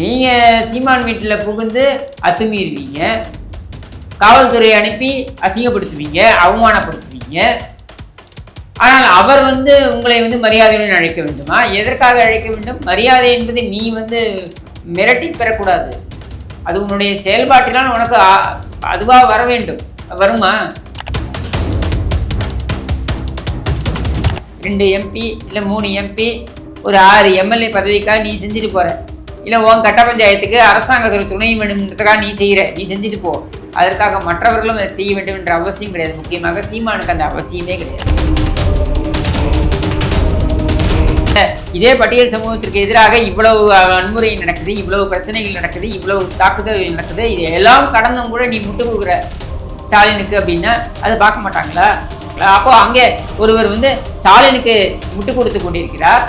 நீங்கள் சீமான் வீட்டில் புகுந்து அத்துமீறுவீங்க. காவல்துறையை அனுப்பி அசிங்கப்படுத்துவீங்க அவமானப்படுத்துவீங்க. ஆனால் அவர் வந்து உங்களை வந்து மரியாதையுடன் அழைக்க வேண்டுமா? எதற்காக அழைக்க வேண்டும்? மரியாதை என்பது நீ வந்து மிரட்டி பெறக்கூடாது. அது உன்னுடைய செயல்பாட்டினால் உனக்கு அதுவாக வர வேண்டும். வருமா? ரெண்டு எம்பி இல்லை மூணு எம்பி ஒரு ஆறு எம்எல்ஏ பதவிக்காக நீ செஞ்சுட்டு போகிற இல்லை உன் கட்ட பஞ்சாயத்துக்கு அரசாங்கத்தில் துணை வேண்டும்ன்றதுக்காக நீ செய்கிற நீ செஞ்சுட்டு போ. அதற்காக மற்றவர்களும் அதை செய்ய வேண்டும் என்ற அவசியம் கிடையாது. முக்கியமாக சீமானுக்கு அந்த அவசியமே கிடையாது. இதே பட்டியல் சமூகத்திற்கு எதிராக இவ்வளவு வன்முறை நடக்குது இவ்வளவு பிரச்சனைகள் நடக்குது இவ்வளவு தாக்குதல்கள் நடக்குது. இது எல்லாம் கடந்தும் கூட நீ முட்டு கொடுக்குற ஸ்டாலினுக்கு அப்படின்னா அதை பார்க்க மாட்டாங்களா? அப்போ அங்கே ஒருவர் வந்து ஸ்டாலினுக்கு முட்டு கொடுத்து கொண்டிருக்கிறார்.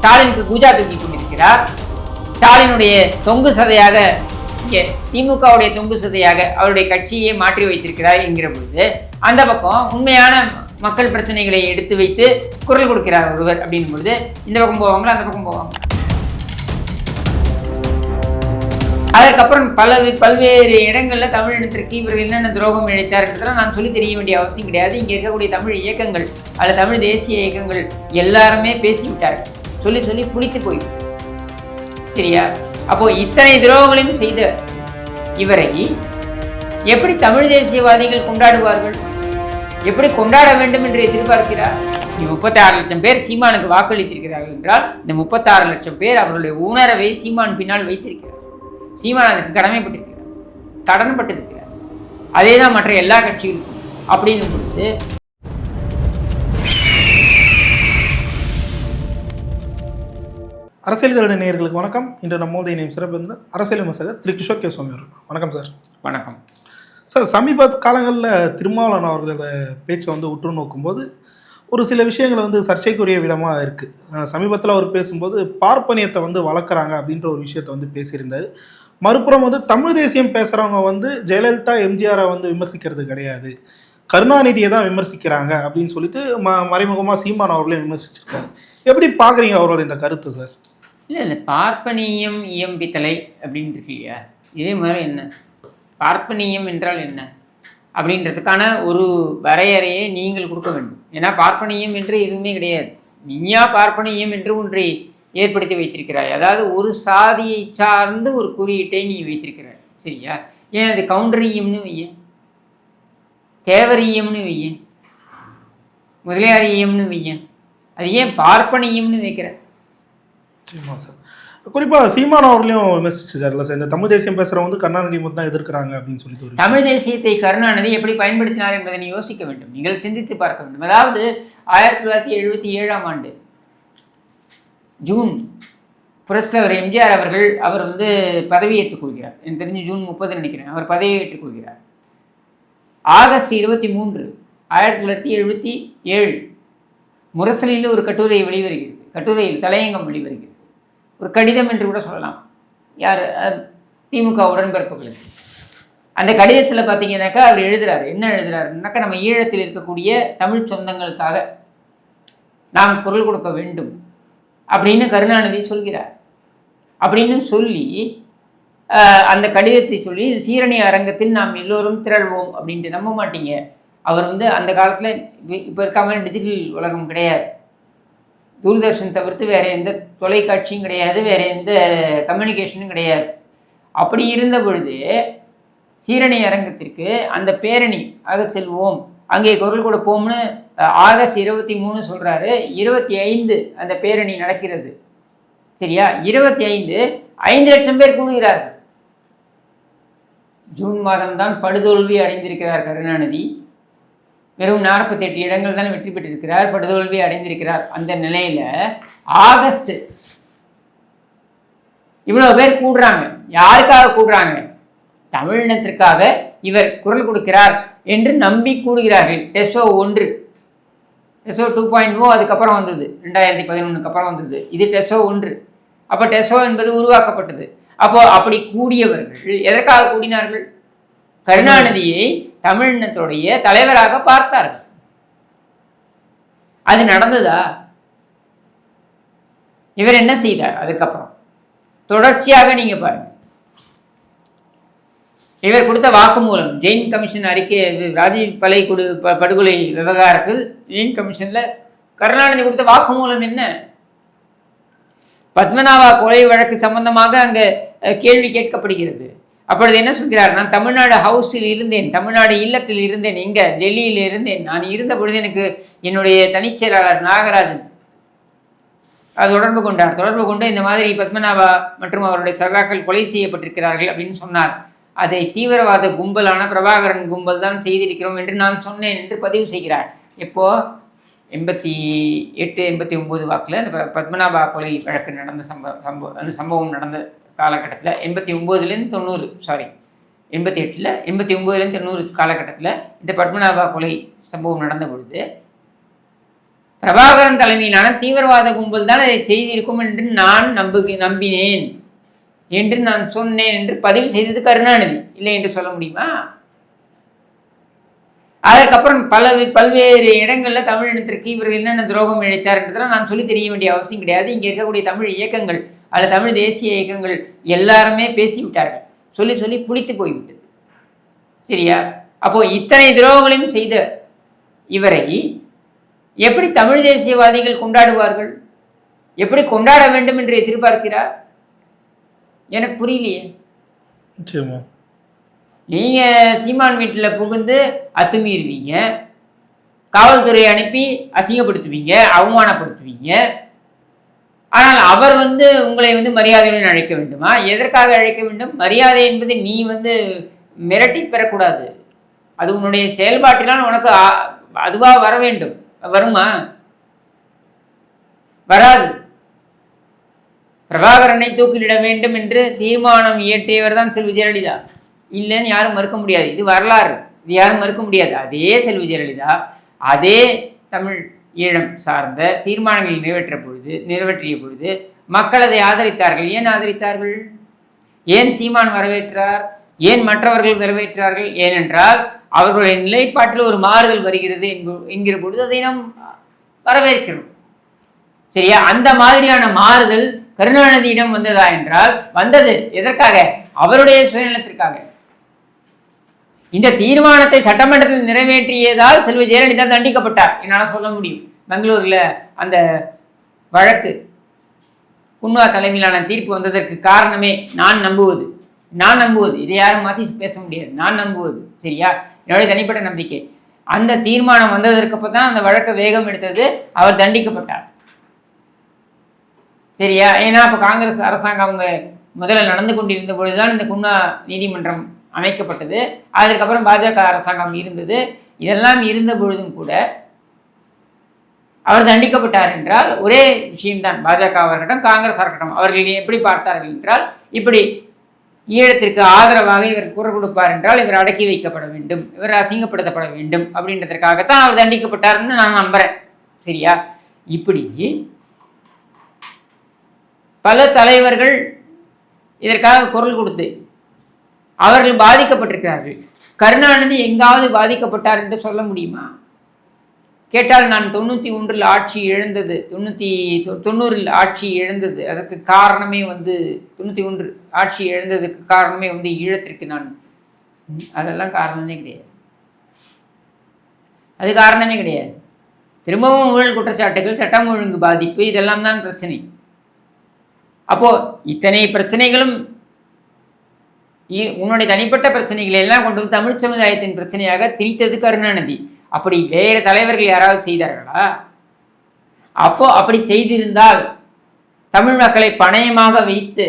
ஸ்டாலினுக்கு பூஜா தூக்கி கொண்டிருக்கிறார். ஸ்டாலினுடைய தொங்கு சதையாக இங்கே திமுகவுடைய தொங்கு சதையாக அவருடைய கட்சியை மாற்றி வைத்திருக்கிறார் என்கிற பொழுது அந்த பக்கம் உண்மையான மக்கள் பிரச்சனைகளை எடுத்து வைத்து குரல் கொடுக்கிறார் ஒருவர் அப்படின் பொழுது இந்த பக்கம் போவாங்களா அந்த பக்கம் போவாங்க அதற்கப்புறம் பல பல்வேறு இடங்களில் தமிழினத்திற்கு இவர்கள் என்னென்ன துரோகம் இழைத்தார்ன்றதெல்லாம் நான் சொல்லி தெரிய வேண்டிய அவசியம் கிடையாது. இங்கே இருக்கக்கூடிய தமிழ் இயக்கங்கள் அல்லது தமிழ் தேசிய இயக்கங்கள் எல்லாருமே பேசிவிட்டார்கள். சொல்லி சொல்லி புளித்து போயிடும் சரியா அப்போ இத்தனை துரோகங்களையும் செய்த இவரை எப்படி தமிழ் தேசியவாதிகள் கொண்டாடுவார்கள்? எப்படி கொண்டாட வேண்டும் என்று எதிர்பார்க்கிறார்? முப்பத்தாறு லட்சம் பேர் சீமானுக்கு வாக்களித்திருக்கிறார்கள் என்றால் இந்த முப்பத்தாறு லட்சம் பேர் அவர்களுடைய உணர்வை சீமான் பின்னால் வைத்திருக்கிறார். சீமான் அதற்கு கடமைப்பட்டிருக்கிறார். கடன்பட்டிருக்கிறார் அதே தான் மற்ற எல்லா கட்சிகளுக்கும். அப்படின்னு பொழுது அரசியல் கருத நேயர்களுக்கு வணக்கம். இன்று நம்மோதைய நேம் சிறப்பு அரசியல் விமர்சகர் திரு கிஷோர் கே சுவாமி அவர்கள். வணக்கம் சார். வணக்கம். சார் சமீப காலங்களில் திருமாவளவன் அவர்களோட பேச்சை வந்து உற்று நோக்கும்போது ஒரு சில விஷயங்கள் வந்து சர்ச்சைக்குரிய விதமாக இருக்குது சமீபத்தில் அவர் பேசும்போது பார்ப்பனியத்தை வந்து வளர்க்குறாங்க அப்படின்ற ஒரு விஷயத்தை வந்து பேசியிருந்தார். மறுபுறம் வந்து தமிழ் தேசியம் பேசுகிறவங்க வந்து ஜெயலலிதா எம்ஜிஆரை வந்து விமர்சிக்கிறது கிடையாது. கருணாநிதியை தான் விமர்சிக்கிறாங்க அப்படின்னு சொல்லிட்டு ம மறைமுகமாக சீமான் அவர்களையும் விமர்சிச்சிருக்காரு. எப்படி பார்க்குறீங்க அவரோட இந்த கருத்து சார்? இல்லை இல்லை. பார்ப்பனியம் இயம்பித்தலை அப்படின்னு இருக்கு இல்லையா இதே மாதிரி என்ன? பார்ப்பனியம் என்றால் என்ன? அப்படின்றதுக்கான ஒரு வரையறையை நீங்கள் கொடுக்க வேண்டும். ஏன்னா பார்ப்பனியம் என்று எதுவுமே கிடையாது. நீயா பார்ப்பனியம் என்று ஒன்றை ஏற்படுத்தி வைத்திருக்கிறாய். அதாவது ஒரு சாதியை சார்ந்து ஒரு குறியீட்டை நீ வைத்திருக்கிறாய். சரியா? ஏன் அது கவுண்டரியம்னு வைய? தேவரியம்னு வைய? முதலியாரியம்னு வைய? அது ஏன் பார்ப்பனியம்னு வைக்கிற? சரிமா சார். குறிப்பாக சீமான் அவர்களையும் விமர்சிச்சிருக்காருல்ல சார். இந்த தமிழ் தேசியம் பேசுகிறவங்க வந்து கருணாநிதி மட்டும் தான் எதிர்க்கிறாங்க அப்படின்னு சொல்லிட்டு தமிழ் தேசியத்தை கருணாநிதி எப்படி பயன்படுத்தினார் என்பதை நீ யோசிக்க வேண்டும். நீங்கள் சிந்தித்து பார்க்க வேண்டும். அதாவது ஆயிரத்தி தொள்ளாயிரத்தி எழுபத்தி ஏழாம் ஆண்டு ஜூன் புரட்சித்தலைவர் எம்ஜிஆர் அவர்கள் அவர் வந்து பதவியேற்றுக் கொள்கிறார். எனக்கு தெரிஞ்சு ஜூன் முப்பது நினைக்கிறேன். அவர் பதவியேற்றுக் கொள்கிறார். ஆகஸ்ட் இருபத்தி மூன்று ஆயிரத்தி தொள்ளாயிரத்தி எழுபத்தி ஏழு முரசலியில் ஒரு கட்டுரை வெளிவருகிறது. கட்டுரையில் தலையங்கம் வெளிவருகிறது. ஒரு கடிதம் என்று கூட சொல்லலாம். யார்? திமுக உடன்பிறப்புகளுக்கு அந்த கடிதத்தில் பார்த்தீங்கன்னாக்கா அவர் எழுதுகிறார் என்ன எழுதுகிறாருனாக்கா நம்ம ஈழத்தில் இருக்கக்கூடிய தமிழ் சொந்தங்களுக்காக நாம் குரல் கொடுக்க வேண்டும் அப்படின்னு கருணாநிதி சொல்கிறார். அப்படின்னு சொல்லி அந்த கடிதத்தை சொல்லி சீரணி அரங்கத்தில் நாம் எல்லோரும் திரள்வோம் அப்படின்ட்டு நம்ப மாட்டீங்க. அவர் வந்து அந்த காலத்தில் இப்போ இருக்காமல் டிஜிட்டல் உலகம் கிடையாது. தூர்தர்ஷன் தவிர்த்து வேறு எந்த தொலைக்காட்சியும் கிடையாது வேறு எந்த கம்யூனிகேஷனும் கிடையாது. அப்படி இருந்த பொழுது சீரணி அரங்கத்திற்கு அந்த பேரணி ஆக செல்வோம் அங்கே குரல் கொடுப்போம்னு ஆகஸ்ட் இருபத்தி மூணு சொல்கிறாரு இருபத்தி ஐந்து அந்த பேரணி நடக்கிறது. சரியா? இருபத்தி ஐந்து ஐந்து லட்சம் பேர் கூடுகிறார்கள். ஜூன் மாதம்தான் படுதோல்வி அடைந்திருக்கிறார் கருணாநிதி. வெறும் நாற்பத்தி எட்டு இடங்கள் தான் வெற்றி பெற்றிருக்கிறார் படுதோல்வி அடைந்திருக்கிறார். அந்த நிலையில ஆகஸ்ட் இவ்வளோ பேர் கூடுறாங்க. யாருக்காக கூடுறாங்க? தமிழினத்திற்காக இவர் குரல் கொடுக்கிறார் என்று நம்பி கூடுகிறார்கள். டெசோ ஒன்று. டெசோ டூ பாயிண்ட் ஓ அதுக்கப்புறம் வந்தது. ரெண்டாயிரத்தி பதினொன்றுக்கு அப்புறம் வந்தது. இது டெசோ ஒன்று. அப்போ டெசோ என்பது உருவாக்கப்பட்டது. அப்போ அப்படி கூடியவர்கள் எதற்காக கூடினார்கள்? கருணாநிதியை தமிழினத்துடைய தலைவராக பார்த்தார்கள் அது நடந்ததா? இவர் என்ன செய்தார்? அதுக்கப்புறம். தொடர்ச்சியாக நீங்க பாருங்க. இவர் கொடுத்த வாக்குமூலம் ஜெயின் கமிஷன் அறிக்கை இது ராஜீவ் பலை கொடு ப- படுகொலை விவகாரத்தில் ஜெயின் கமிஷன்ல கருணாநிதி கொடுத்த வாக்குமூலம் என்ன? பத்மநாபா கொலை வழக்கு சம்பந்தமாக அங்கே கேள்வி கேட்கப்படுகிறது. அப்பொழுது என்ன சொல்கிறார்? நான் தமிழ்நாடு ஹவுஸில் இருந்தேன் தமிழ்நாடு இல்லத்தில் இருந்தேன் எங்கே டெல்லியில் இருந்தேன். நான் இருந்த பொழுது எனக்கு என்னுடைய தனிச்செயலாளர் நாகராஜன். அது தொடர்பு கொண்டார். தொடர்பு கொண்டு இந்த மாதிரி பத்மநாபா மற்றும் அவருடைய சகாக்கள் கொலை செய்யப்பட்டிருக்கிறார்கள் அப்படின்னு சொன்னார். அதை தீவிரவாத கும்பலான பிரபாகரன் கும்பல் தான் செய்திருக்கிறோம் என்று நான் சொன்னேன் என்று பதிவு செய்கிறார். எப்போ எண்பத்தி எட்டு எண்பத்தி ஒம்பது வாக்கில் அந்த ப- பத்மநாபா கொலை வழக்கு நடந்த சம்பவம் சம்பவம் அந்த சம்பவம் நடந்த காலகட்டத்தில் எண்பத்தி ஒம்போதுலேருந்து தொண்ணூறு சாரி எண்பத்தி எட்டில் எண்பத்தி ஒம்போதுலேருந்து தொண்ணூறு காலகட்டத்தில் இந்த பத்மநாபா கொலை சம்பவம் நடந்த பொழுது பிரபாகரன் தலைமையிலான தீவிரவாத கும்பல் தான் அதை செய்திருக்கும் என்று நான் நம்பு நம்பினேன். என்று நான் சொன்னேன் என்று பதிவு செய்தது கருணாநிதி. இல்லை என்று சொல்ல முடியுமா? அதுக்கப்புறம் பல பல்வேறு இடங்களில் தமிழ் இனத்திற்கு இவர்கள் என்னென்ன துரோகம் இழைத்தார்ன்றதெல்லாம் நான் சொல்லி தெரிய வேண்டிய அவசியம் கிடையாது. இங்கே இருக்கக்கூடிய தமிழ் இயக்கங்கள் அல்லது தமிழ் தேசிய இயக்கங்கள் எல்லாருமே பேசிவிட்டார்கள். சொல்லி சொல்லி புளித்து போய்விட்டது. சரியா? அப்போ இத்தனை துரோகங்களையும் செய்த இவரை எப்படி தமிழ் தேசியவாதிகள் கொண்டாடுவார்கள்? எப்படி கொண்டாட வேண்டும் என்று எதிர்பார்க்கிறார்? எனக்கு புரியலையே. நிச்சயமா. நீங்கள் சீமான் வீட்டில் புகுந்து அத்துமீறுவீங்க காவல்துறையை அனுப்பி அசிங்கப்படுத்துவீங்க அவமானப்படுத்துவீங்க ஆனால் அவர் வந்து உங்களை வந்து மரியாதையுடன் அழைக்க வேண்டுமா? எதற்காக அழைக்க வேண்டும்? மரியாதை என்பது நீ வந்து மிரட்டி பெறக்கூடாது. அது உன்னுடைய செயல்பாட்டினால் உனக்கு அதுவாக வர வேண்டும். வருமா? வராது. பிரபாகரனை தூக்கிலிட வேண்டும் என்று தீர்மானம் இயற்றியவர் தான் செல்வி ஜெயலலிதா. இல்லைன்னு யாரும் மறுக்க முடியாது. இது வரலாறு. இது யாரும் மறுக்க முடியாது. அதே செல்வி ஜெயலலிதா அதே தமிழ் ஈழம் சார்ந்த தீர்மானங்களை நிறைவேற்ற பொழுது நிறைவேற்றிய பொழுது மக்கள் அதை ஆதரித்தார்கள். ஏன் ஆதரித்தார்கள்? ஏன் சீமான் வரவேற்றார்? ஏன் மற்றவர்கள் வரவேற்றார்கள்? ஏனென்றால் அவர்களுடைய நிலைப்பாட்டில் ஒரு மாறுதல் வருகிறது என்கிற பொழுது அதை நாம் வரவேற்கிறோம். சரியா? அந்த மாதிரியான மாறுதல் கருணாநிதியிடம் வந்ததா என்றால் வந்தது. எதற்காக? அவருடைய சுயநலத்திற்காக. இந்த தீர்மானத்தை சட்டமன்றத்தில் நிறைவேற்றியதால் செல்வி ஜெயலலிதா தண்டிக்கப்பட்டார். என்னால் சொல்ல முடியும். பெங்களூர்ல அந்த வழக்கு குன்வா தலைமையிலான தீர்ப்பு வந்ததற்கு காரணமே நான் நம்புவது. நான் நம்புவது. இதை யாரும் மாற்றி பேச முடியாது. நான் நம்புவது. சரியா? என்னுடைய தனிப்பட்ட நம்பிக்கை. அந்த தீர்மானம் வந்ததற்கு அப்போ தான் அந்த வழக்கை வேகம் எடுத்தது அவர் தண்டிக்கப்பட்டார். சரியா? ஏன்னா அப்போ காங்கிரஸ் அரசாங்கம் அவங்க முதல்ல நடந்து கொண்டிருந்த பொழுதுதான் இந்த குன்னா நீதிமன்றம் அமைக்கப்பட்டது. அதற்கப்புறம் பாஜக அரசாங்கம் இருந்தது. இதெல்லாம் இருந்த பொழுதும் கூட அவர் தண்டிக்கப்பட்டார் என்றால் ஒரே விஷயம்தான். பாஜகவாக இருக்கட்டும் காங்கிரஸாக இருக்கட்டும் அவர்கள் எப்படி பார்த்தார்கள் என்றால் இப்படி ஈழத்திற்கு ஆதரவாக இவர் குரல் கொடுப்பார் என்றால் இவர் அடக்கி வைக்கப்பட வேண்டும். இவர் அசிங்கப்படுத்தப்பட வேண்டும் அப்படின்றதற்காகத்தான் அவர் தண்டிக்கப்பட்டார்னு நான் நம்புறேன். சரியா? இப்படி பல தலைவர்கள் இதற்காக குரல் கொடுத்து அவர்கள் பாதிக்கப்பட்டிருக்கிறார்கள். கருணாநிதி எங்காவது பாதிக்கப்பட்டார் என்று சொல்ல முடியுமா? கேட்டால் நான் தொண்ணூற்றி ஒன்றில் ஆட்சி இழந்தது தொண்ணூற்றி தொண்ணூறில் ஆட்சி இழந்தது. அதற்கு காரணமே வந்து தொண்ணூற்றி ஒன்று ஆட்சி இழந்ததுக்கு காரணமே வந்து ஈழத்திற்கு நான். அதெல்லாம் காரணமே கிடையாது. அது காரணமே கிடையாது. திரும்பவும் ஊழல் குற்றச்சாட்டுகள் சட்டம் ஒழுங்கு பாதிப்பு இதெல்லாம் தான் பிரச்சனை. அப்போது இத்தனை பிரச்சனைகளும் உன்னுடைய தனிப்பட்ட பிரச்சனைகளை எல்லாம் கொண்டு வந்து தமிழ் சமுதாயத்தின் பிரச்சனையாக திணித்தது கருணாநிதி. அப்படி வேறு தலைவர்கள் யாராவது செய்தார்களா? அப்போ அப்படி செய்திருந்தால் தமிழ் மக்களை பணயமாக வைத்து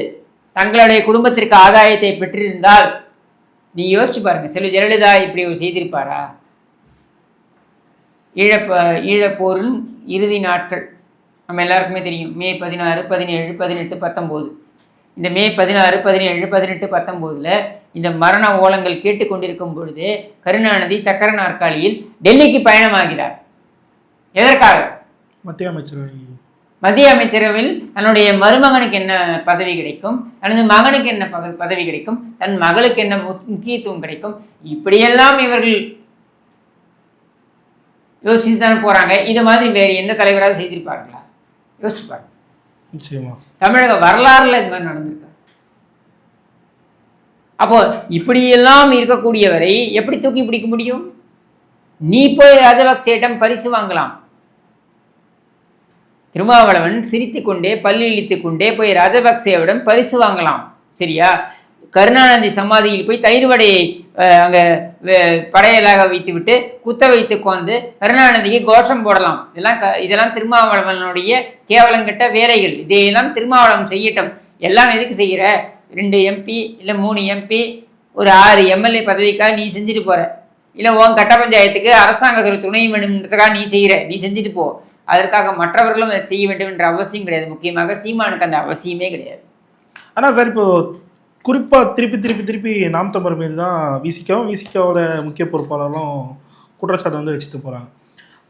தங்களுடைய குடும்பத்திற்கு ஆதாயத்தை பெற்றிருந்தால் நீ யோசிச்சு பாருங்க செல்வி ஜெயலலிதா இப்படி செய்திருப்பாரா? ஈழப்ப ஈழப்போரின் இறுதி நாட்கள். நம்ம எல்லாருக்குமே தெரியும். மே பதினாறு பதினேழு பதினெட்டு பத்தொம்போது. இந்த மே பதினாறு பதினேழு பதினெட்டு பத்தொம்போதில் இந்த மரண ஓலங்கள் கேட்டுக்கொண்டிருக்கும் பொழுது கருணாநிதி சக்கர நாற்காலியில் டெல்லிக்கு பயணமாகிறார். எதற்காக? மத்திய அமைச்சரவை மத்திய அமைச்சரவையில் தன்னுடைய மருமகனுக்கு என்ன பதவி கிடைக்கும்? தனது மகனுக்கு என்ன பதவி கிடைக்கும்? தன் மகளுக்கு என்ன முக்- முக்கியத்துவம் கிடைக்கும்? இப்படியெல்லாம் இவர்கள் யோசிச்சு தானே போறாங்க. இது மாதிரி வேறு எந்த தலைவராவது செய்திருப்பார்களா? யோசிச்சு பாருங்க நிச்சயமா தமிழக வரலாறுல இது மாதிரி நடந்திருக்கு. அப்போ இப்படியெல்லாம் இருக்கக்கூடியவரை எப்படி தூக்கி பிடிக்க முடியும்? நீ போய் ராஜபக்சேட்டம் பரிசு வாங்கலாம். திருமாவளவன் சிரித்து கொண்டே பல்லி இழித்து கொண்டே போய் ராஜபக்சேவிடம் பரிசு வாங்கலாம். சரியா? கருணாநிதி சமாதியில் போய் தயிர் வடையை அங்கே படையலாக வைத்துவிட்டு குத்த வைத்து கொண்டு கருணாநிதிக்கு கோஷம் போடலாம். இதெல்லாம் க இதெல்லாம் திருமாவளவனுடைய கேவலங்கிட்ட வேலைகள். இதையெல்லாம் திருமாவளவன் செய்யட்டும். எல்லாம் எதுக்கு செய்கிற ரெண்டு எம்பி இல்லை மூணு எம்பி ஒரு ஆறு எம்எல்ஏ பதவிக்காக நீ செஞ்சுட்டு போகிற இல்லை உன் கட்ட பஞ்சாயத்துக்கு அரசாங்கத்தில் துணை வேண்டும்ன்றதுக்காக நீ செய்கிற நீ செஞ்சுட்டு போ. அதற்காக மற்றவர்களும் அதை செய்ய வேண்டும் என்ற அவசியம் கிடையாது. முக்கியமாக சீமானுக்கு அந்த அவசியமே கிடையாது. ஆனால் சார் இப்போ குறிப்பாக திருப்பி திருப்பி திருப்பி நாம் தமிழர் மீது தான் விசிக்கவும் விசிக்காவோட முக்கிய பொறுப்பாளர்களும் குற்றச்சாட்டு வந்து வச்சுட்டு போகிறாங்க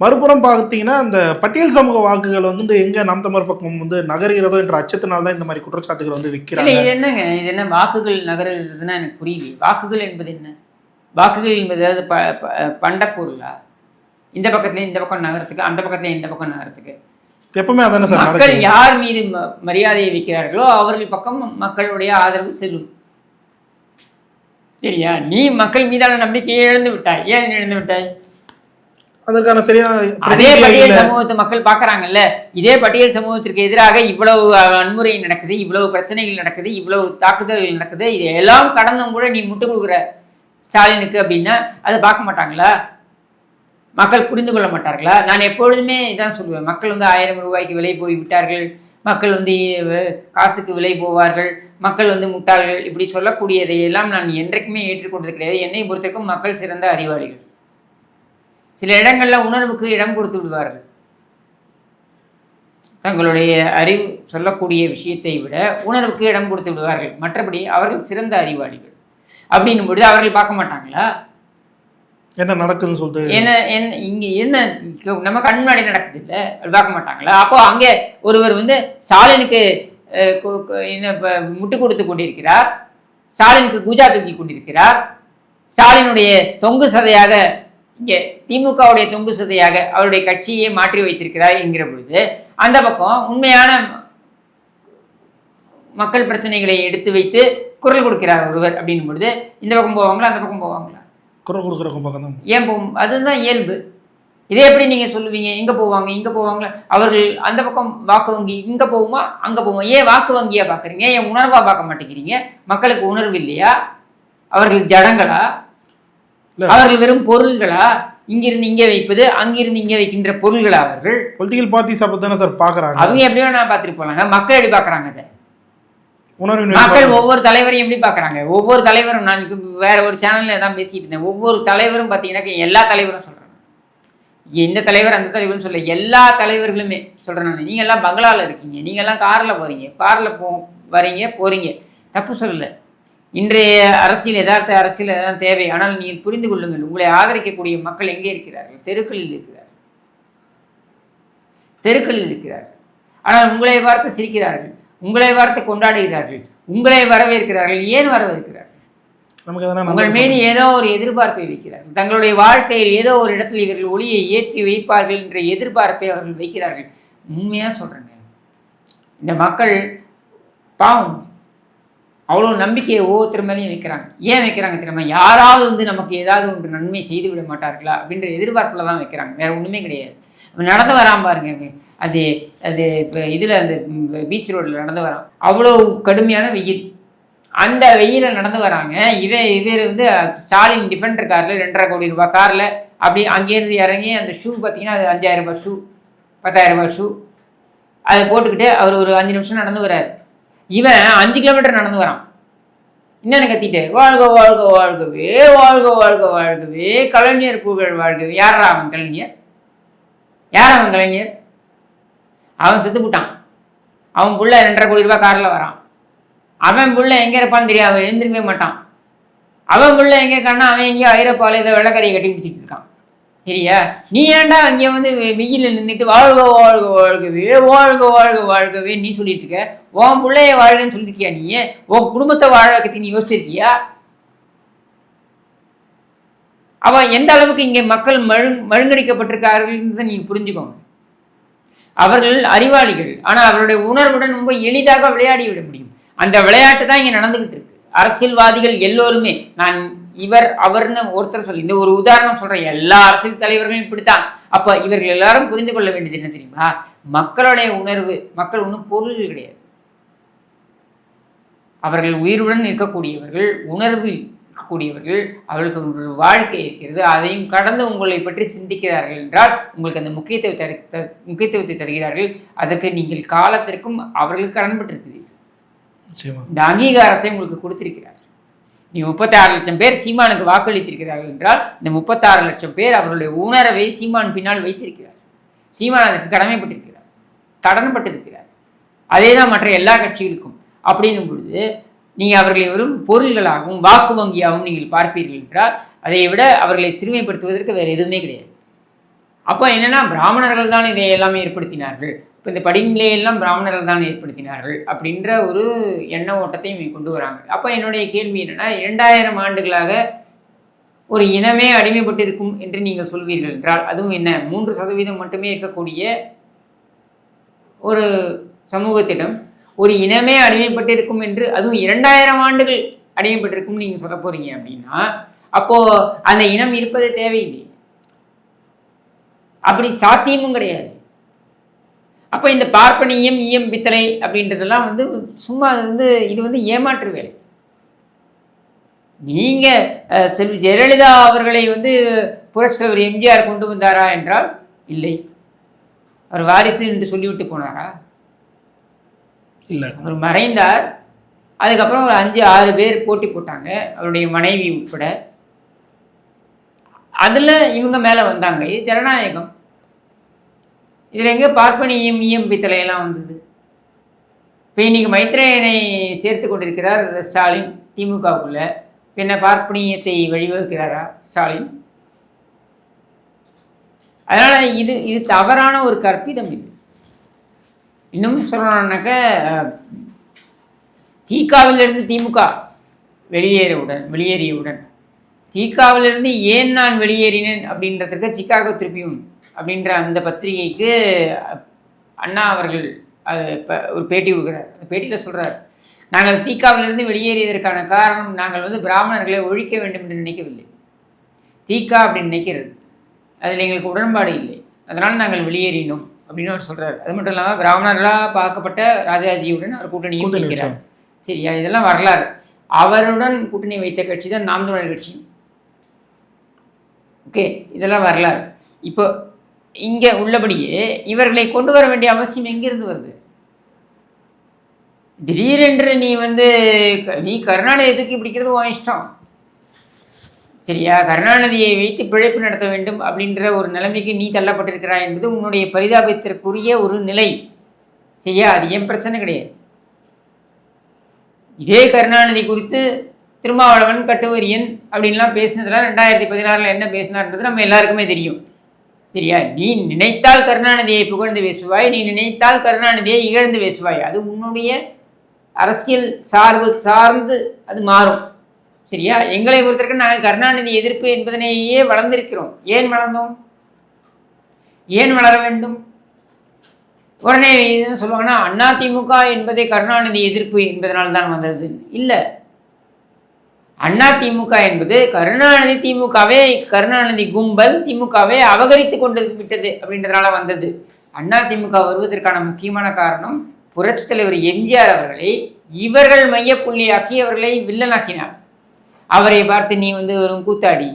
மறுபுறம் பார்த்தீங்கன்னா அந்த பட்டியல் சமூக வாக்குகள் வந்து எங்கே நாம் தமிழர் பக்கம் வந்து நகர்கிறதோ என்ற அச்சத்தினால தான் இந்த மாதிரி குற்றச்சாட்டுகள் வந்து விற்கிறாங்க. இது என்னங்க? இது என்ன வாக்குகள் நகர்கிறதுனா எனக்கு புரியல. வாக்குகள் என்பது என்ன? வாக்குகள் என்பது ஏதாவது ப ப- இந்த பக்கத்துல இந்த பக்கம் நகரத்துக்கு அந்த பக்கத்துல இந்த பக்கம் நகரத்துக்கு. எப்பவுமே அதானே சார் மக்கள் யார் மீது மரியாதையை வைக்கிறார்களோ அவர்கள் பக்கம் மக்களுடைய ஆதரவு செல்லும். சரியா? நீ மக்கள் மீதான நம்பிக்கையை இழந்து விட்டாய். ஏன் இழந்து விட்டாய்? அதற்கான சரியான அதே பட்டியல். சமூகத்தை மக்கள் பார்க்கறாங்கல்ல. இதே பட்டியல் சமூகத்திற்கு எதிராக இவ்வளவு வன்முறை நடக்குது இவ்வளவு பிரச்சனைகள் நடக்குது இவ்வளவு தாக்குதல்கள் நடக்குது. இது எல்லாம் கடந்தும் கூட நீ முட்டு கொடுக்குற ஸ்டாலினுக்கு அப்படின்னா அதை பார்க்க மாட்டாங்களா? மக்கள் புரிந்து கொள்ள மாட்டார்களா? நான் எப்பொழுதுமே இதான் சொல்லுவேன். மக்கள் வந்து ஆயிரம் ரூபாய்க்கு விலை போய் விட்டார்கள். மக்கள் வந்து காசுக்கு விலை போவார்கள். மக்கள் வந்து முட்டாள்கள். இப்படி சொல்லக்கூடியதையெல்லாம் நான் என்றைக்குமே ஏற்றுக்கொண்டது கிடையாது. என்னை பொறுத்தவரைக்கும் மக்கள் சிறந்த அறிவாளிகள். சில இடங்களில் உணர்வுக்கு இடம் கொடுத்து விடுவார்கள். தங்களுடைய அறிவு சொல்லக்கூடிய விஷயத்தை விட உணர்வுக்கு இடம் கொடுத்து விடுவார்கள். மற்றபடி அவர்கள் சிறந்த அறிவாளிகள். அப்படின்னும் பொழுது அவர்கள் பார்க்க மாட்டாங்களா? என்ன நடக்குதுன்னு சொல்லிட்டு? என்ன என்ன இங்க என்ன நம்ம கண் முன்னாடி நடக்குது இல்ல பார்க்க மாட்டாங்களா? அப்போ அங்கே ஒருவர் வந்து ஸ்டாலினுக்கு என்ன முட்டு கொடுத்து கொண்டிருக்கிறார். ஸ்டாலினுக்கு குஜா தூக்கி கொண்டிருக்கிறார். ஸ்டாலினுடைய தொங்கு சதையாக இங்கே திமுகவுடைய தொங்கு சதையாக அவருடைய கட்சியை மாற்றி வைத்திருக்கிறார் என்கிற பொழுது அந்த பக்கம் உண்மையான மக்கள் பிரச்சனைகளை எடுத்து வைத்து குரல் கொடுக்கிறார் ஒருவர் அப்படின்னும் பொழுது இந்த பக்கம் போவாங்களா அந்த பக்கம் போவாங்களா? குரல் கொடுக்குறவங்க பக்கம் தான் ஏன் போகும் அதுதான் இயல்பு. இதே எப்படி நீங்க சொல்லுவீங்க? எங்க போவாங்க இங்க போவாங்க. அவர்கள் அந்த பக்கம் வாக்கு வங்கி இங்க போகுமா அங்க போகுமா? ஏன் வாக்கு வங்கியா பாக்குறீங்க? ஏன் உணர்வா பார்க்க மாட்டேங்கிறீங்க? மக்களுக்கு உணர்வு இல்லையா? அவர்கள் ஜடங்களா. அவர்கள் வெறும் பொருள்களா? இங்கிருந்து இங்கே வைப்பது அங்கிருந்து இங்கே வைக்கின்ற பொருள்களா அவர்கள்? பொலிட்டிக்கல் பார்ட்டிஸ் அப்போ தானே சார் பார்க்குறாங்க அவங்க எப்படி வேணா பார்த்துட்டு போலாங்க. மக்கள் எப்படி பார்க்கறாங்க அதை? உணர்வின் மக்கள் ஒவ்வொரு தலைவரையும் எப்படி பார்க்குறாங்க? ஒவ்வொரு தலைவரும் நான் வேற ஒரு சேனல்ல தான் பேசிட்டு இருந்தேன். ஒவ்வொரு தலைவரும் பார்த்தீங்கன்னா எல்லா தலைவரும் சொல்றேன் இந்த தலைவர் அந்த தலைவர்னு சொல்ல எல்லா தலைவர்களுமே சொல்றேன் நான். நீங்க எல்லாம் பங்களால இருக்கீங்க. நீங்க எல்லாம் கார்ல போறீங்க. கார்ல போ வரீங்க போறீங்க. தப்பு சொல்லல. இன்றைய அரசியல் யதார்த்த அரசியல் தான் தேவை. ஆனால் நீங்கள் புரிந்து கொள்ளுங்கள். உங்களை ஆதரிக்கக்கூடிய மக்கள் எங்கே இருக்கிறார்கள்? தெருக்களில் இருக்கிறார்கள். தெருக்களில் இருக்கிறார்கள். ஆனால் உங்களை பார்த்து சிரிக்கிறார்கள். உங்களை பார்த்து கொண்டாடுகிறார்கள். உங்களை வரவேற்கிறார்கள். ஏன் வரவேற்கிறார்கள்? நமக்கு உங்கள் மீது ஏதோ ஒரு எதிர்பார்ப்பை வைக்கிறார்கள். தங்களுடைய வாழ்க்கையில் ஏதோ ஒரு இடத்தில் இவர்கள் ஒளியை ஏற்றி வைப்பார்கள் என்ற எதிர்பார்ப்பை அவர்கள் வைக்கிறார்கள். உண்மையா சொல்றேங்க. இந்த மக்கள் பாவம். அவ்வளோ நம்பிக்கையை ஒவ்வொருத்தர் மேலேயும் வைக்கிறாங்க. ஏன் வைக்கிறாங்க தெரியுமா? யாராவது வந்து நமக்கு ஏதாவது ஒன்று நன்மை செய்து விட மாட்டார்களா? அப்படின்ற எதிர்பார்ப்பில் தான் வைக்கிறாங்க. வேற ஒன்றுமே கிடையாது. நடந்து வராம பாருங்க அது அது இப்போ இதில் அந்த பீச் ரோடில் நடந்து வரான் அவ்வளோ கடுமையான வெயில். அந்த வெயிலில் நடந்து வராங்க. இவன் இவர் வந்து ஸ்டாலின் டிஃபெண்டர் காரில் ரெண்டரை கோடி ரூபாய் காரில் அப்படி அங்கேருந்து இறங்கி அந்த ஷூ பார்த்தீங்கன்னா அது அஞ்சாயிரம் ரூபாய் ஷூ பத்தாயிரம் ரூபாய் ஷூ அதை போட்டுக்கிட்டு அவர் ஒரு அஞ்சு நிமிஷம் நடந்து வரார். இவன் அஞ்சு கிலோமீட்டர் நடந்து வரான். என்னென்ன கத்திட்டு வாழ்க வாழ்க வாழ்கவே வாழ்க வாழ்க வாழ்கவே கலைஞர் புகழ் வாழ்கவே. யாரா அவன் கலைஞர்? யார் அவன் கலைஞர்? அவன் செத்து போட்டான். அவன் புள்ள ரெண்டரை கோடி ரூபாய் காரில் வரான். அவன் புள்ள எங்கே இருப்பான்னு தெரியாது. அவன் எழுந்திருக்கவே மாட்டான். அவன் புள்ள எங்கே இருக்கான்னா அவன் எங்கேயோ ஐரோப்பாவில் ஏதோ வெள்ளக்கரையை கட்டி பிடிச்சிட்டு இருக்கான். சரியா? நீ ஏன்டா அங்கே வந்து வெயிலில் நின்றுட்டு வாழ்க வாழ்க வாழ்கவே வாழ்க வாழ்க வாழ்கவே நீ சொல்லிட்டு இருக்க? உன் பிள்ளைய வாழ்கன்னு சொல்லிருக்கியா நீ? உன் குடும்பத்தை வாழ வைக்கிறதுக்கு நீ யோசிச்சிருக்கியா? அவன் எந்த அளவுக்கு இங்கே மக்கள் மழு மழுங்கடிக்கப்பட்டிருக்கார்கள் நீங்கள் புரிஞ்சுக்கோங்க. அவர்கள் அறிவாளிகள். ஆனால் அவருடைய உணர்வுடன் ரொம்ப எளிதாக விளையாடி விட முடியும். அந்த விளையாட்டு தான் இங்கே நடந்துகிட்டு இருக்கு. அரசியல்வாதிகள் எல்லோருமே நான் இவர் அவர்னு ஒருத்தர் சொல்லி இந்த ஒரு உதாரணம் சொல்கிறேன் எல்லா அரசியல் தலைவர்களும் இப்படித்தான். அப்போ இவர்கள் எல்லாரும் புரிந்து கொள்ள வேண்டியது என்ன தெரியுமா? மக்களுடைய உணர்வு மக்கள் ஒன்றும் பொருள் கிடையாது. அவர்கள் உயிருடன் இருக்கக்கூடியவர்கள் உணர்வில் இருக்கக்கூடியவர்கள் அவர்களுக்கு ஒரு வாழ்க்கை இருக்கிறது அதையும் கடந்து உங்களை பற்றி சிந்திக்கிறார்கள் என்றால் உங்களுக்கு அந்த முக்கியத்துவத்தை தரு த- முக்கியத்துவத்தை தருகிறார்கள். அதற்கு நீங்கள் காலத்திற்கும் அவர்களுக்கு கடன்பட்டிருக்கிறீர்கள் இந்த அங்கீகாரத்தை உங்களுக்கு கொடுத்திருக்கிறார் நீ முப்பத்தாறு லட்சம் பேர் சீமானுக்கு வாக்களித்திருக்கிறார்கள் என்றால் இந்த முப்பத்தாறு லட்சம் பேர் அவர்களுடைய உணர்வை சீமான் பின்னால் வைத்திருக்கிறார். சீமான் அதற்கு கடமைப்பட்டிருக்கிறார். கடன்பட்டிருக்கிறார். அதே தான் மற்ற எல்லா கட்சிகளுக்கும். அப்படின்னும் பொழுது நீங்கள் அவர்களை ஒரு பொருள்களாகவும் வாக்கு வங்கியாகவும் நீங்கள் பார்ப்பீர்கள் என்றால் அதை விட அவர்களை சிறுமைப்படுத்துவதற்கு வேறு எதுவுமே கிடையாது. அப்போ என்னென்னா பிராமணர்கள் தான் இதை எல்லாமே ஏற்படுத்தினார்கள். இப்போ இந்த படிநிலையெல்லாம் பிராமணர்கள் தான் ஏற்படுத்தினார்கள் அப்படின்ற ஒரு எண்ண ஓட்டத்தையும் கொண்டு வராங்க. அப்போ என்னுடைய கேள்வி என்னென்னா இரண்டாயிரம் ஆண்டுகளாக ஒரு இனமே அடிமைப்பட்டிருக்கும் என்று நீங்கள் சொல்வீர்கள் என்றால் அதுவும் என்ன மூன்று சதவீதம் மட்டுமே இருக்கக்கூடிய ஒரு சமூகத்திடம் ஒரு இனமே அடிமைப்பட்டிருக்கும் என்று அதுவும் இரண்டாயிரம் ஆண்டுகள் அடிமைப்பட்டிருக்கும் நீங்கள் சொல்ல போறீங்க அப்படின்னா அப்போ அந்த இனம் இருப்பது தேவையில்லை. அப்படி சாத்தியமும் கிடையாது. அப்போ இந்த பார்ப்பனியம் ஈயம் பித்தளை அப்படின்றதெல்லாம் வந்து சும்மா அது வந்து இது வந்து ஏமாற்று வேலை. நீங்க செல்வி ஜெயலலிதா அவர்களை வந்து புரட்சித்தலைவர் எம்ஜிஆர் கொண்டு வந்தாரா என்றால் இல்லை. அவர் வாரிசு என்று சொல்லிவிட்டு போனாரா? இல்லை. அவர் மறைந்தார். அதுக்கப்புறம் ஒரு அஞ்சு ஆறு பேர் போட்டி போட்டாங்க அவருடைய மனைவி உட்பட. அதில் இவங்க மேலே வந்தாங்க. இது ஜனநாயகம். இதில் எங்கே பார்ப்பனியம் இஎம்பி தலையெல்லாம் வந்தது. இப்போ இன்னைக்கு மைத்ரேயனை சேர்த்து கொண்டிருக்கிறார் ஸ்டாலின் திமுகவுக்குள்ள. பின்ன பார்ப்பனியத்தை வழிவகுக்கிறாரா ஸ்டாலின்? அதனால் இது இது தவறான ஒரு கற்பிதம் இது. இன்னும் சொல்லணும்னாக்க தீக்காவிலிருந்து திமுக வெளியேறவுடன் வெளியேறியவுடன். தீக்காவிலிருந்து ஏன் நான் வெளியேறினேன் அப்படின்றதுக்கு சிக்காகோ திருப்பியும் அப்படின்ற அந்த பத்திரிகைக்கு அண்ணா அவர்கள் அது இப்போ ஒரு பேட்டி கொடுக்குறார். அந்த பேட்டியில் சொல்கிறார் நாங்கள் தீக்காவிலிருந்து வெளியேறியதற்கான காரணம் நாங்கள் வந்து பிராமணர்களை ஒழிக்க வேண்டும் என்று நினைக்கவில்லை. தீகா அப்படின்னு நினைக்கிறது. அதில் எங்களுக்கு உடன்பாடு இல்லை. அதனால் நாங்கள் வெளியேறினோம். அப்படின்னு அவர் சொல்கிறார் அது மட்டும் இல்லாமல் பிராமணர்களாக பார்க்கப்பட்ட ராஜாஜியுடன் அவர் கூட்டணியும் கூட்டணி வைக்கிறார். சரியா இதெல்லாம் வரலாறு. அவருடன் கூட்டணி வைத்த கட்சி தான் நாம் தமிழர் கட்சி. ஓகே இதெல்லாம் வரலாறு. இப்போ இங்கே உள்ளபடியே இவர்களை கொண்டு வர வேண்டிய அவசியம் எங்கிருந்து வருது? திடீரென்று நீ வந்து நீ கருணாநிதிக்கு பிடிக்கிறது உன் இஷ்டம். சரியா? கருணாநிதியை வைத்து பிழைப்பு நடத்த வேண்டும் அப்படின்ற ஒரு நிலைமைக்கு நீ தள்ளப்பட்டிருக்கிறாய் என்பது உன்னுடைய பரிதாபத்திற்குரிய ஒரு நிலை. சரியா? அது ஏன் பிரச்சனை கிடையாது. இதே கருணாநிதி குறித்து திருமாவளவன் கட்டுவரியன் அப்படின்லாம் பேசினதெல்லாம் ரெண்டாயிரத்தி பதினாறில் என்ன பேசினார்ன்றது நம்ம எல்லாருக்குமே தெரியும். சரியா? நீ நினைத்தால் கருணாநிதியை புகழ்ந்து பேசுவாய் நீ நினைத்தால் கருணாநிதியை இகழ்ந்து பேசுவாய். அது உன்னுடைய அரசியல் சார்பு சார்ந்து அது மாறும். சரியா? எங்களை பொறுத்தவரைக்கும் நாங்கள் கருணாநிதி எதிர்ப்பு என்பதனையே வளர்ந்திருக்கிறோம். ஏன் வளர்ந்தோம்? ஏன் வளர வேண்டும்? உடனே என்ன சொல்லுவாங்கன்னா அண்ணா திமுக என்பதே கருணாநிதி எதிர்ப்பு என்பதனால் தான் வந்தது. இல்லை. அண்ணா திமுக என்பது கருணாநிதி திமுகவே கருணாநிதி கும்பல் திமுகவை அபகரித்து கொண்டு விட்டது அப்படின்றதுனால வந்தது. அண்ணா திமுக வருவதற்கான முக்கியமான காரணம் புரட்சித் தலைவர் எம்ஜிஆர் அவர்களை இவர்கள் மையப்புள்ளியாக்கி அவர்களை வில்லனாக்கினார். அவரை பார்த்து நீ வந்து வெறும் கூத்தாடி.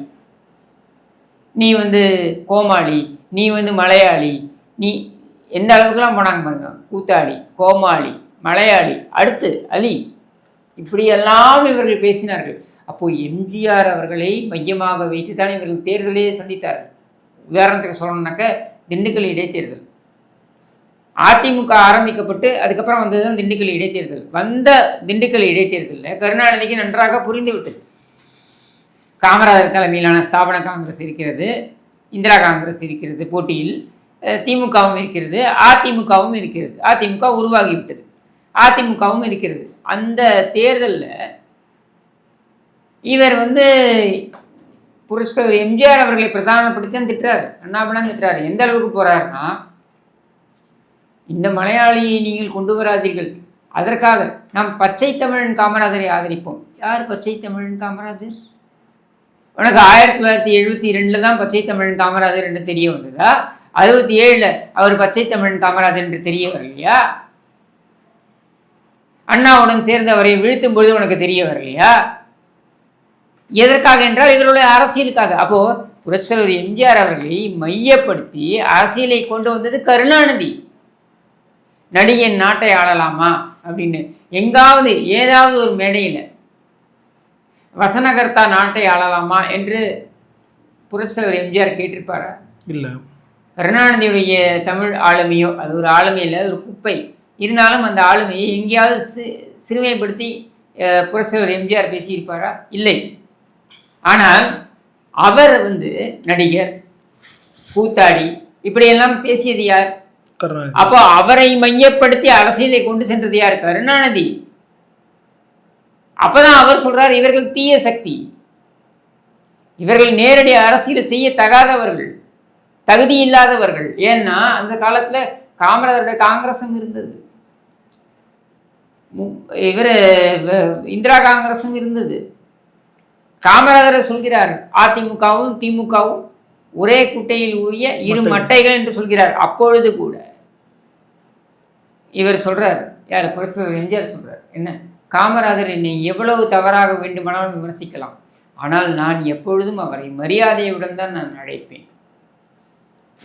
நீ வந்து கோமாளி நீ வந்து மலையாளி நீ எந்த அளவுக்குலாம் போனாங்க பாருங்க. கூத்தாடி கோமாளி மலையாளி அடுத்து அலி. இப்படியெல்லாம் இவர்கள் பேசினார்கள். அப்போ எம்ஜிஆர் அவர்களை மையமாக வைத்து தான் இவர்கள் தேர்தலையே சந்தித்தார்கள். உதாரணத்துக்கு சொல்லணும்னாக்க திண்டுக்கல் இடைத்தேர்தல். அதிமுக ஆரம்பிக்கப்பட்டு அதுக்கப்புறம் வந்தது தான் திண்டுக்கல் இடைத்தேர்தல். வந்த திண்டுக்கல் இடைத்தேர்தலில் கருணாநிதிக்கு நன்றாக புரிந்துவிட்டது. காமராஜர் தலைமையிலான ஸ்தாபன காங்கிரஸ் இருக்கிறது இந்திரா காங்கிரஸ் இருக்கிறது போட்டியில் திமுகவும் இருக்கிறது அதிமுகவும் இருக்கிறது. அதிமுக உருவாகிவிட்டது. அதிமுகவும் இருக்கிறது. அந்த தேர்தலில் இவர் வந்து புரட்சித்தவர் எம்ஜிஆர் அவர்களை பிரதானப்படுத்தி தான் திட்டுறாரு. அண்ணாபணம் திட்டுறாரு. எந்த அளவுக்கு போகிறாருன்னா இந்த மலையாளியை நீங்கள் கொண்டு வராதீர்கள். அதற்காக நாம் பச்சை தமிழன் காமராஜரை ஆதரிப்போம். யார் பச்சை தமிழன் காமராஜர்? உனக்கு ஆயிரத்தி தொள்ளாயிரத்தி எழுபத்தி ரெண்டில் தான் பச்சை தமிழன் காமராஜர் என்று தெரிய வந்ததா. அறுபத்தி ஏழில் அவர் பச்சை தமிழன் காமராஜர் என்று தெரிய வரலையா? அண்ணாவுடன் சேர்ந்து அவரை வீழ்த்தும் பொழுது உனக்கு தெரிய வரலையா? எதற்காக என்றால் இவர்களுடைய அரசியலுக்காக. அப்போ புரட்சித்தலைவர் எம்ஜிஆர் அவர்களை மையப்படுத்தி அரசியலை கொண்டு வந்தது கருணாநிதி. நடிகன் நாட்டை ஆளலாமா அப்படின்னு. எங்காவது ஏதாவது ஒரு மேடையில் வசனகர்த்தா நாட்டை ஆளலாமா என்று புரட்சித்தலைவர் எம்ஜிஆர் கேட்டிருப்பாரா. இல்லை. கருணாநிதியுடைய தமிழ் ஆளுமையோ அது ஒரு ஆளுமை இல்லை ஒரு குப்பை. இருந்தாலும் அந்த ஆளுமையை எங்கேயாவது சி சிறுமைப்படுத்தி புரட்சித்தலைவர் எம்ஜிஆர் பேசியிருப்பாரா? இல்லை. ஆனால் அவர் வந்து நடிகர் கூத்தாடி இப்படியெல்லாம் பேசியது யார்? அப்போ அவரை மையப்படுத்தி அரசியலை கொண்டு சென்றது யார்? கருணாநிதி. அப்பதான் அவர் சொல்றார் இவர்கள் தீய சக்தி. இவர்கள் நேரடி அரசியல் செய்ய தகாதவர்கள் தகுதி இல்லாதவர்கள். ஏன்னா அந்த காலத்துல காமராஜருடைய காங்கிரஸும் இருந்தது. இவர் இந்திரா காங்கிரஸும் இருந்தது. காமராஜர் சொல்கிறார் அதிமுகவும் திமுகவும் ஒரே குட்டையில் ஊறிய இரு மட்டைகள். என்று சொல்கிறார். அப்பொழுது கூட இவர் சொல்றார் யார் புரட்சித்தலைவர் எம்ஜிஆர் சொல்றார் என்ன? காமராஜர் என்னை எவ்வளவு தவறாக வேண்டுமானாலும் விமர்சிக்கலாம். ஆனால் நான் எப்பொழுதும் அவரை மரியாதையுடன் தான் நான் அழைப்பேன்.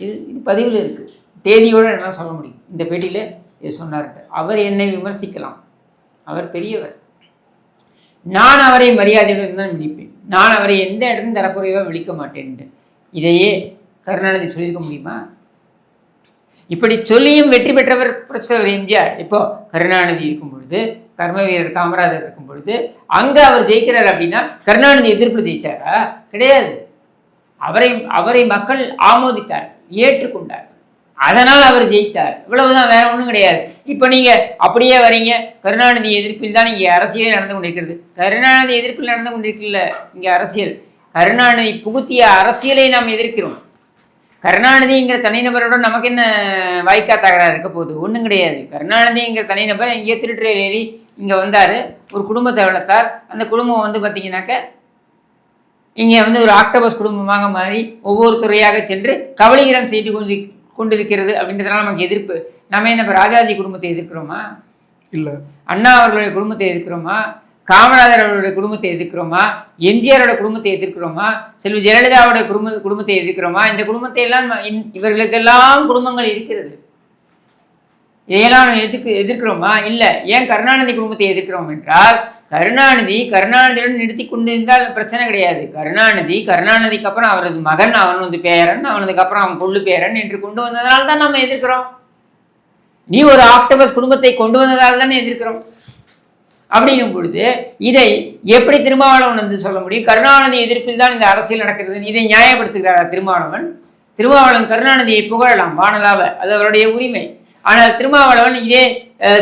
இது இது பதிவில் இருக்குது தேதியோடு என்னால் சொல்ல முடியும். இந்த பேட்டியில் இது சொன்னார் அவர் என்னை விமர்சிக்கலாம். அவர் பெரியவர். நான் அவரை மரியாதையுடன் தான் விழிப்பேன். நான் அவரை எந்த இடத்துலையும் தரக்குறைவாக விழிக்க மாட்டேன் இதையே கருணாநிதி சொல்லியிருக்க முடியுமா? இப்படி சொல்லியும் வெற்றி பெற்றவர் பிரச்சனை எம்ஜிஆர். இப்போ கருணாநிதி இருக்கும் பொழுது கர்ம வீரர் காமராஜர் இருக்கும் பொழுது அங்கே அவர் ஜெயிக்கிறார் அப்படின்னா கருணாநிதி எதிர்ப்பு ஜெயிச்சாரா? கிடையாது. அவரை அவரை மக்கள் ஆமோதித்தார் ஏற்றுக்கொண்டார். அதனால் அவர் ஜெயித்தார். இவ்வளவுதான் வேற ஒன்றும் கிடையாது. இப்போ நீங்கள் அப்படியே வரீங்க கருணாநிதி எதிர்ப்பில் தான் இங்கே அரசியல் நடந்து கொண்டிருக்கிறது. கருணாநிதி எதிர்ப்பில் நடந்து கொண்டிருக்கல இங்கே அரசியல். கருணாநிதி புகுத்திய அரசியலை நாம் எதிர்க்கிறோம். கருணாநிதிங்கிற தனிநபரோட நமக்கு என்ன வாய்க்கா தகராறு இருக்க போகுது? ஒன்றும் கிடையாது. கருணாநிதிங்கிற தனிநபர் எங்கேயோ திருட்டுறையில் ஏறி இங்கே வந்தார் ஒரு குடும்பத்தை வளர்த்தார். அந்த குடும்பம் வந்து பார்த்தீங்கன்னாக்க இங்கே வந்து ஒரு ஆக்டோபஸ் குடும்பமாக மாறி ஒவ்வொரு துறையாக சென்று கபலீகரம் செய்து கொண்டு கொண்டிருக்கிறது அப்படின்றதுனால நமக்கு எதிர்ப்பு. நம்ம என்ன ராஜாஜி குடும்பத்தை எதிர்க்கிறோமா? இல்லை. அண்ணா அவர்களுடைய குடும்பத்தை எதிர்க்கிறோமா? காமராஜர் அவருடைய குடும்பத்தை எதிர்க்கிறோமா? எம்ஜிஆரோட குடும்பத்தை எதிர்க்கிறோமா? செல்வி ஜெயலலிதாவோட குடும்ப குடும்பத்தை எதிர்க்கிறோமா? இந்த குடும்பத்தை எல்லாம் இவர்களுக்கெல்லாம் குடும்பங்கள் இருக்கிறது. இதையெல்லாம் எதிர்க்கு எதிர்க்கிறோமா? இல்லை. ஏன் கருணாநிதி குடும்பத்தை எதிர்க்கிறோம் என்றால் கருணாநிதி கருணாநிதியுடன் நிறுத்தி கொண்டிருந்தால் பிரச்சனை கிடையாது. கருணாநிதி கருணாநிதிக்கு அப்புறம் அவரது மகன் அவனது பேரன் அவனதுக்கு அப்புறம் அவன் கொள்ளு பேரன் என்று கொண்டு வந்ததனால தான் நம்ம எதிர்க்கிறோம். நீ ஒரு ஆக்டோபஸ் குடும்பத்தை கொண்டு வந்ததால் தானே எதிர்க்கிறோம். அப்படிங்கும் பொழுது இதை எப்படி திருமாவளவன் வந்து சொல்ல முடியும்? கருணாநிதி எதிர்ப்பில் தான் இந்த அரசியல் நடக்கிறது. இதை நியாயப்படுத்துகிறாரா திருமாவளவன்? திருமாவளவன் கருணாநிதியை புகழலாம். வானலாவ அது அவருடைய உரிமை. ஆனால் திருமாவளவன் இதே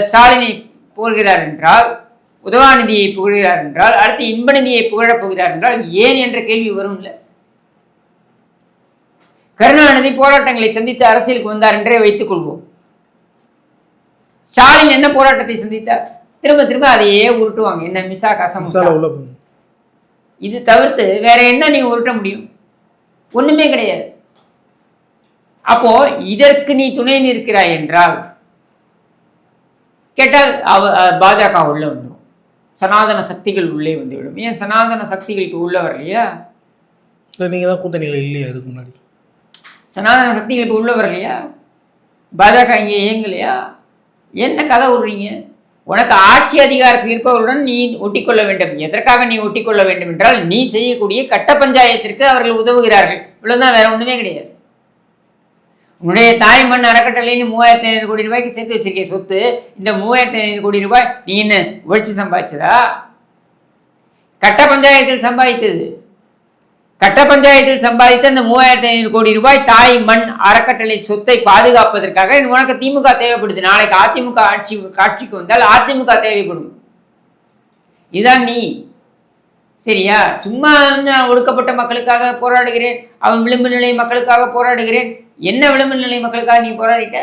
ஸ்டாலினை புகழ்கிறார் என்றால் உதவாநிதியை புகழ்கிறார் என்றால் அடுத்து இன்பநிதியை புகழப் போகிறார் என்றால் ஏன் என்ற கேள்வி வரும் இல்லை. கருணாநிதி போராட்டங்களை சந்தித்து அரசியலுக்கு வந்தார் என்றே வைத்துக் கொள்வோம். ஸ்டாலின் என்ன போராட்டத்தை சந்தித்தார்? திரும்ப திரும்ப அதையே உருட்டுவாங்க. என்ன மிசா கசம் இது தவிர்த்து வேற என்ன நீ உருட்ட முடியும்? ஒண்ணுமே கிடையாது. அப்போ இதற்கு நீ துணை நிற்கிறாய் என்றால் கேட்டால் அவ பாஜக உள்ள வந்துடும் சனாதன சக்திகள் உள்ளே வந்துவிடும். ஏன் சனாதன சக்திகள் இப்போ உள்ள வரலையா? இல்லை நீங்கள் தான் கூட்டணியில் இல்லையா இதுக்கு முன்னாடி? சனாதன சக்திகள் இப்போ உள்ள வரலையா? பாஜக இங்கே இயங்கலையா? என்ன கதை விடுறீங்க உனக்கு ஆட்சி அதிகாரத்தில் இருப்பவருடன் நீ ஒட்டிக்கொள்ள வேண்டும். எதற்காக நீ ஒட்டிக்கொள்ள வேண்டும் என்றால் நீ செய்யக்கூடிய கட்ட பஞ்சாயத்திற்கு அவர்கள் உதவுகிறார்கள். இவ்வளவுதான் வேற ஒண்ணுமே கிடையாது. உன்னுடைய தாய் மண் அறக்கட்டளைன்னு மூவாயிரத்தி ஐநூறு கோடி ரூபாய்க்கு சேர்த்து வச்சிருக்க சொத்து இந்த மூவாயிரத்தி ஐநூறு கோடி ரூபாய் நீ என்ன உழைச்சி சம்பாதிச்சதா? கட்ட பஞ்சாயத்தில் சம்பாதித்தது. கட்ட பஞ்சாயத்தில் சம்பாதித்த அந்த மூவாயிரத்தி ஐநூறு கோடி ரூபாய் தாய் மண் அறக்கட்டளை சொத்தை பாதுகாப்பதற்காக உனக்கு திமுக தேவைப்படுது. நாளைக்கு அதிமுக ஆட்சி காட்சிக்கு வந்தால் அதிமுக தேவைப்படும். இதுதான் நீ. சரியா? சும்மா வந்து நான் ஒடுக்கப்பட்ட மக்களுக்காக போராடுகிறேன் அவன் விளிம்பு நிலை மக்களுக்காக போராடுகிறேன். என்ன விளிம்பு நிலை மக்களுக்காக நீ போராடிட்ட?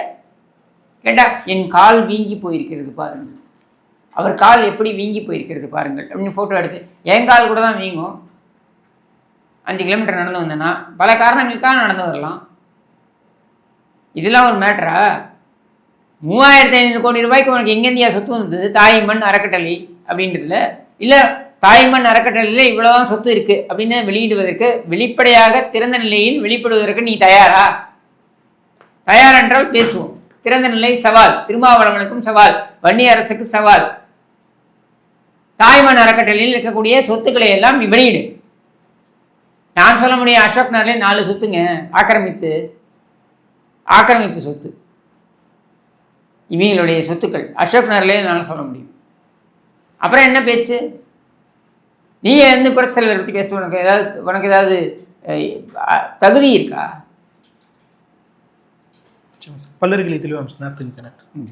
கேட்டா என் கால் வீங்கி போயிருக்கிறது பாருங்கள். அவர் கால் எப்படி வீங்கி போயிருக்கிறது பாருங்கள். அப்படின்னு ஃபோட்டோ எடுத்து என் கால் கூட தான் வீங்கும். அஞ்சு கிலோமீட்டர் நடந்து வந்தேன்னா பல காரணங்களுக்காக நடந்து வரலாம். இதெல்லாம் ஒரு மேட்ரா மூவாயிரத்தி ஐநூறு கோடி ரூபாய்க்கு உனக்கு எங்கேந்தியா சொத்து வந்தது? தாய் மண் அறக்கட்டளை அப்படின்றதுல? இல்லை தாய்மண் அறக்கட்டளையில் இவ்வளோதான் சொத்து இருக்குது அப்படின்னு வெளியிடுவதற்கு வெளிப்படையாக திறந்த நிலையில் வெளிப்படுவதற்கு நீ தயாரா? தயார் என்றால் பேசுவோம். திறந்த நிலை சவால். திருமாவளவனுக்கும் சவால். வன்னி அரசுக்கு சவால். தாய்மண் அறக்கட்டளையில் இருக்கக்கூடிய சொத்துக்களை எல்லாம் வெளியிடு. நான் சொல்ல முடியும் அசோக் நகர்லேயே நாலு சொத்துங்க. ஆக்கிரமித்து ஆக்கிரமிப்பு சொத்து. இவங்களுடைய சொத்துக்கள். அசோக் நகர்லேயே என்னால் சொல்ல முடியும். அப்புறம் என்ன பேச்சு? நீ புரட்சி தலைவர் பற்றி பேச உனக்கு ஏதாவது உனக்கு ஏதாவது தகுதி இருக்கா? பல்லர்களை தெளிவாக நேரத்துக்கு நன்றி. ம்.